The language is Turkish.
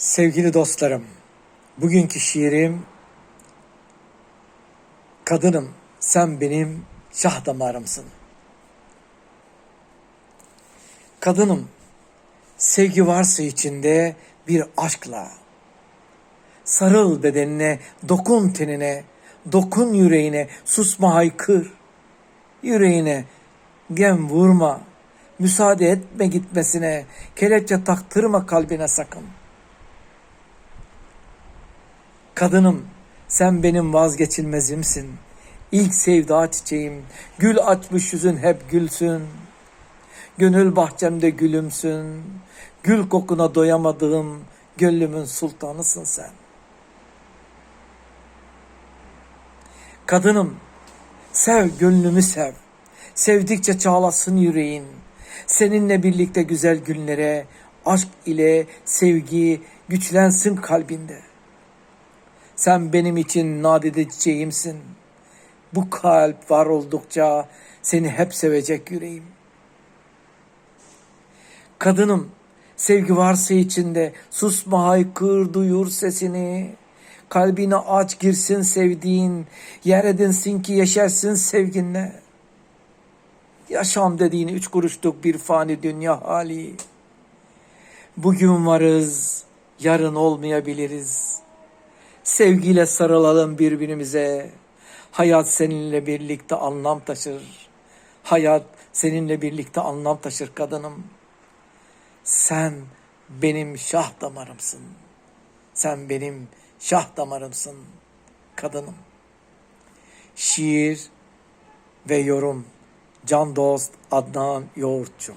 Sevgili dostlarım, bugünkü şiirim Kadınım sen benim şah damarımsın. Kadınım sevgi varsa içinde bir aşkla sarıl bedenine, dokun tenine, dokun yüreğine, susma haykır. Yüreğine gem vurma, müsaade etme gitmesine, kelepçe taktırma kalbine sakın.'' Kadınım sen benim vazgeçilmezimsin. İlk sevda çiçeğim, gül açmış yüzün hep gülsün. Gönül bahçemde gülümsün. Gül kokuna doyamadığım gönlümün sultanısın sen. Kadınım sev gönlümü sev. Sevdikçe çağlasın yüreğin. Seninle birlikte güzel günlere, aşk ile sevgi güçlensin kalbinde. Sen benim için nadide çiçeğimsin. Bu kalp var oldukça seni hep sevecek yüreğim. Kadınım, sevgi varsa içinde susma haykır duyur sesini. Kalbine aç girsin sevdiğin, yer edinsin ki yeşersin sevginle. Yaşam dediğin üç kuruşluk bir fani dünya hali. Bugün varız, yarın olmayabiliriz.'' Sevgiyle sarılalım birbirimize. Hayat seninle birlikte anlam taşır. Hayat seninle birlikte anlam taşır kadınım. Sen benim şah damarımsın. Sen benim şah damarımsın kadınım. Şiir ve yorum Can Dost Adnan Yoğurtçu